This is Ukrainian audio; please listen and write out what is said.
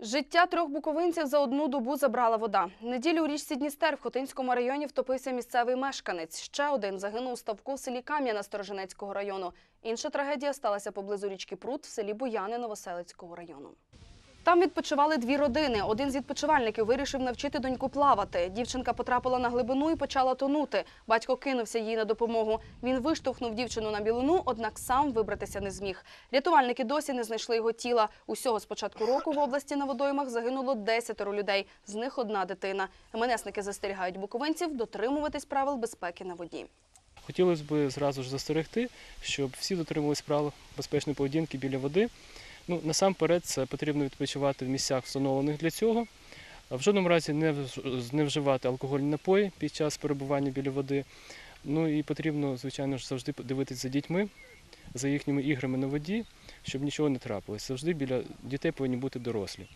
Життя трьох буковинців за одну добу забрала вода. Неділю у річці Дністер в Хотинському районі втопився місцевий мешканець. Ще один загинув у ставку в селі Кам'яна Стороженецького району. Інша трагедія сталася поблизу річки Прут в селі Буяни Новоселицького району. Там відпочивали дві родини. Один з відпочивальників вирішив навчити доньку плавати. Дівчинка потрапила на глибину і почала тонути. Батько кинувся їй на допомогу. Він виштовхнув дівчину на білину, однак сам вибратися не зміг. Рятувальники досі не знайшли його тіла. Усього з початку року в області на водоймах загинуло десятеро людей. З них одна дитина. МНСники застерігають буковинців дотримуватись правил безпеки на воді. Хотілося б зразу ж застерегти, щоб всі дотримувались правил безпечної поведінки біля води. Ну, насамперед, це потрібно відпочивати в місцях, встановлених для цього. В жодному разі не вж- не вживати алкогольні напої під час перебування біля води. Ну і потрібно, звичайно ж, завжди дивитися за дітьми, за їхніми іграми на воді, щоб нічого не трапилось. Завжди біля дітей повинні бути дорослі.